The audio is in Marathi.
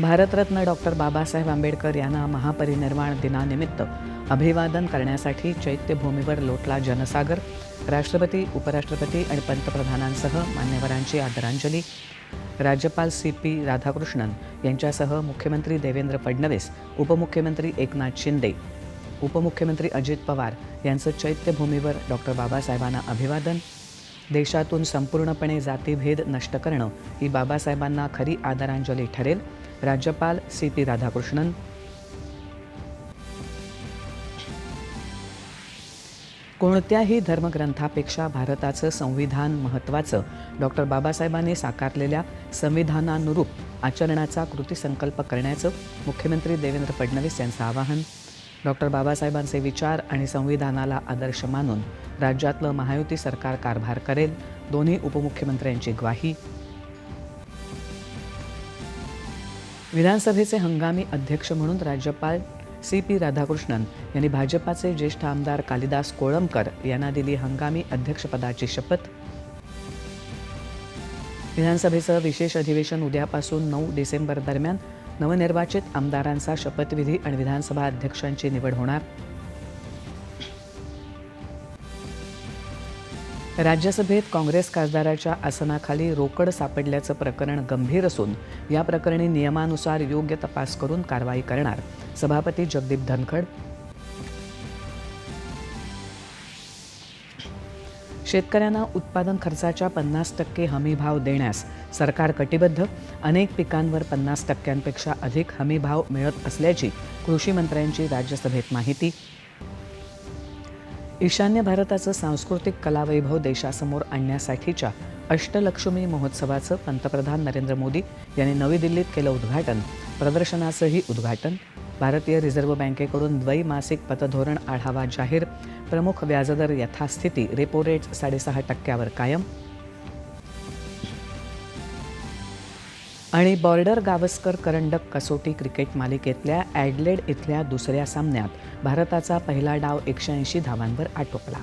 भारतरत्न डॉक्टर बाबासाहेब आंबेडकर यांना महापरिनिर्वाण दिनानिमित्त अभिवादन करण्यासाठी चैत्यभूमीवर लोटला जनसागर. राष्ट्रपती उपराष्ट्रपती आणि पंतप्रधानांसह मान्यवरांची आदरांजली. राज्यपाल सी पी राधाकृष्णन यांच्यासह मुख्यमंत्री देवेंद्र फडणवीस उपमुख्यमंत्री एकनाथ शिंदे उपमुख्यमंत्री अजित पवार यांचं चैत्यभूमीवर डॉक्टर बाबासाहेबांना अभिवादन. देशातून संपूर्णपणे जातीभेद नष्ट करणं ही बाबासाहेबांना खरी आदरांजली ठरेल. राज्यपाल सी पी राधाकृष्णन. कोणत्याही धर्मग्रंथापेक्षा भारताचं संविधान महत्त्वाचं डॉक्टर बाबासाहेबांनी साकारलेल्या संविधानानुरूप आचरणाचा कृतीसंकल्प करण्याचं मुख्यमंत्री देवेंद्र फडणवीस यांचं आवाहन. डॉक्टर बाबासाहेबांचे विचार आणि संविधानाला आदर्श मानून राज्यातलं महायुती सरकार कारभार करेल दोन्ही उपमुख्यमंत्र्यांची ग्वाही. विधानसभेचे हंगामी अध्यक्ष म्हणून राज्यपाल सी पी राधाकृष्णन यांनी भाजपाचे ज्येष्ठ आमदार कालिदास कोळंबकर यांना दिली हंगामी अध्यक्षपदाची शपथ. विधानसभेचं विशेष अधिवेशन उद्यापासून नऊ डिसेंबर दरम्यान नवनिर्वाचित आमदारांचा शपथविधी आणि विधानसभा अध्यक्षांची निवड होणार. राज्यसभेत काँग्रेस खासदाराच्या आसनाखाली रोकड सापडल्याचं प्रकरण गंभीर असून या प्रकरणी नियमानुसार योग्य तपास करून कारवाई करणार. सभापती जगदीप धनखड. शेतकऱ्यांना उत्पादन खर्चाच्या पन्नास टक्के हमीभाव देण्यास सरकार कटिबद्ध. अनेक पिकांवर पन्नास टक्क्यांपेक्षा अधिक हमीभाव मिळत असल्याची कृषी मंत्र्यांची राज्यसभेत माहिती. ईशान्य भारताचं सांस्कृतिक कलावैभव देशासमोर आणण्यासाठीच्या अष्टलक्ष्मी महोत्सवाचं पंतप्रधान नरेंद्र मोदी यांनी नवी दिल्लीत केलं उद्घाटन. प्रदर्शनाचंही उद्घाटन. भारतीय रिझर्व्ह बँकेकडून द्वैमासिक पतधोरण आढावा जाहीर. प्रमुख व्याजदर यथास्थिती रेपो रेट साडेसहा टक्क्यावर कायम. आणि बॉर्डर गावस्कर करंडक कसोटी क्रिकेट मालिकेतल्या ॲडलेड इथल्या दुसऱ्या सामन्यात भारताचा पहिला डाव एकशे ऐंशी धावांवर आटोपला.